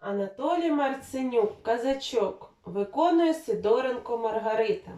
Анатолій Марценюк, казачок, виконує Сидоренко Маргарита.